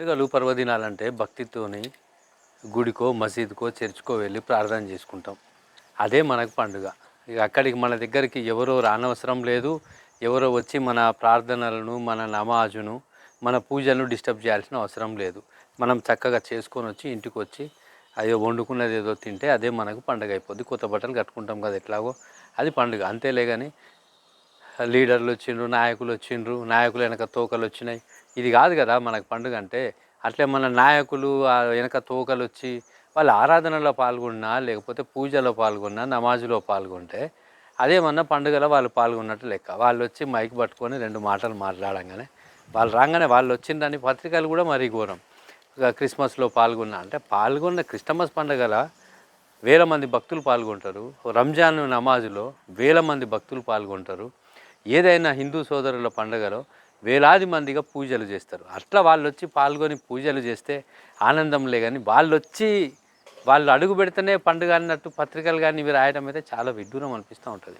పండుగలు పర్వదినాలంటే భక్తితోని గుడికో మసీదుకో చర్చ్కో వెళ్ళి ప్రార్థన చేసుకుంటాం. అదే మనకు పండుగ. ఇక అక్కడికి మన దగ్గరికి ఎవరో రానవసరం లేదు. ఎవరో వచ్చి మన ప్రార్థనలను మన నమాజును మన పూజలను డిస్టర్బ్ చేయాల్సిన అవసరం లేదు. మనం చక్కగా చేసుకొని వచ్చి ఇంటికి వచ్చి అయ్యో వండుకున్నది ఏదో తింటే అదే మనకు పండుగ అయిపోద్ది. కొత్త బట్టలు కట్టుకుంటాం కదా ఎట్లాగో. అది పండుగ. అంతేలే కానీ లీడర్లు వచ్చిండ్రు నాయకులు వచ్చిండ్రు నాయకులు వెనక తోకలు వచ్చినాయి. ఇది కాదు కదా మనకు పండుగ అంటే. అట్లే మన నాయకులు ఆ వెనక తోకలు వచ్చి వాళ్ళ ఆరాధనలో పాల్గొన్నా లేకపోతే పూజలో పాల్గొన్నా నమాజులో పాల్గొంటే అదేమన్నా పండుగలో వాళ్ళు పాల్గొన్నట్టు లెక్క. వాళ్ళు వచ్చి మైక్ పట్టుకొని రెండు మాటలు మాట్లాడంగానే వాళ్ళు రాగానే వాళ్ళు వచ్చిందని పత్రికలు కూడా మరీ ఘోరం. క్రిస్మస్లో పాల్గొన్నా అంటే పాల్గొన్న క్రిస్టమస్ పండుగల వేల మంది భక్తులు పాల్గొంటారు. రంజాన్ నమాజులో వేల మంది భక్తులు పాల్గొంటారు. ఏదైనా హిందూ సోదరుల పండుగలో వేలాది మందిగా పూజలు చేస్తారు. అట్లా వాళ్ళు వచ్చి పాల్గొని పూజలు చేస్తే ఆనందంలే కానీ వాళ్ళు వచ్చి వాళ్ళు అడుగు పెడితేనే పండుగ అన్నట్టు పత్రికలు కానీ ఇవి రాయడం అయితే చాలా విడ్డూరం అనిపిస్తూ ఉంటుంది.